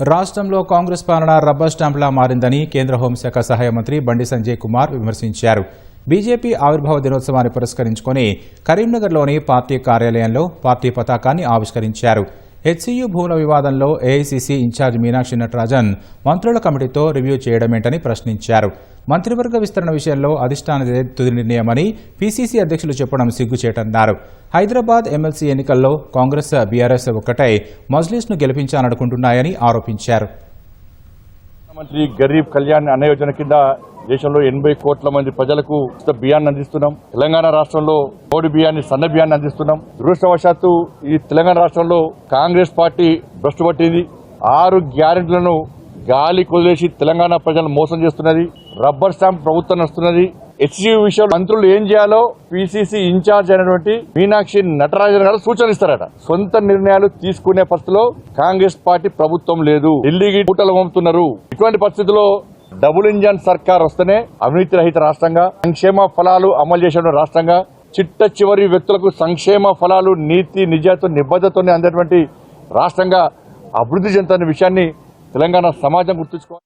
రాష్ట్రంలో కాంగ్రెస్ పాలన రబ్బర్ స్టాంప్లా మారిందని కేంద్ర హోంశాఖ సహాయ మంత్రి బండి సంజయ్ కుమార్ విమర్శించారు. బీజేపీ ఆవిర్భావ దినోత్సవాన్ని పురస్కరించుకొని కరీంనగర్లోని పార్టీ కార్యాలయంలో పార్టీ పతాకాన్ని ఆవిష్కరించారు. హెచ్సీయూ భూముల వివాదంలో ఏఐసీసీ ఇన్ఛార్జ్ మీనాక్షి నటరాజన్ మంత్రుల కమిటీతో రివ్యూ చేయడమేంటని ప్రశ్నించారు. మంత్రివర్గ విస్తరణ విషయంలో అధిష్టానదే తుది నిర్ణయమని పీసీసీ అధ్యక్షులు చెప్పడం సిగ్గుచేటన్నారు. హైదరాబాద్ ఎమ్మెల్సీ ఎన్నికల్లో కాంగ్రెస్ బీఆర్ఎస్ ఒక్కటై మజ్లీస్ను గెలిపించాలనుకుంటున్నాయని ఆరోపించారు. ప్రధానమంత్రి గరీబ్ కళ్యాణ్ అన్న యోజన కింద దేశంలో ఎనభై కోట్ల మంది ప్రజలకు ఉచిత బియ్యాన్ని అందిస్తున్నాం. తెలంగాణ రాష్ట్రంలో కోడి బియ్యాన్ని సన్న బియ్యాన్ని అందిస్తున్నాం. దురదృష్టవశాత్తు ఈ తెలంగాణ రాష్ట్రంలో కాంగ్రెస్ పార్టీ భ్రష్టు పట్టింది. ఆరు గ్యారెంట్లను గాలి కొదిలేసి తెలంగాణ ప్రజలను మోసం చేస్తున్నది. రబ్బర్ స్టాంప్ ప్రభుత్వం నడుస్తున్నది. హెచ్సియు విషయంలో మంత్రులు ఏం చేయాలో పిసిసి ఇన్ఛార్జ్ అయినటువంటి మీనాక్షి నటరాజన్ గారు సూచనలు ఇస్తారట సొంత నిర్ణయాలు తీసుకునే పరిస్థితిలో కాంగ్రెస్ పార్టీ ప్రభుత్వం లేదు. ఢిల్లీకి పూటలు పంపుతున్నారు. ఇటువంటి పరిస్థితిలో డబుల్ ఇంజన్ సర్కార్ వస్తేనే అవినీతి రహిత రాష్ట్రంగా సంక్షేమ ఫలాలు అమలు చేసిన రాష్ట్రంగా చిట్ట చివరి వ్యక్తులకు సంక్షేమ ఫలాలు నీతి నిజాతో నిబద్ధతతో అందేటువంటి రాష్ట్రంగా అభివృద్ధి చెందుతున్న విషయాన్ని తెలంగాణ సమాజం గుర్తుంచుకోవాలి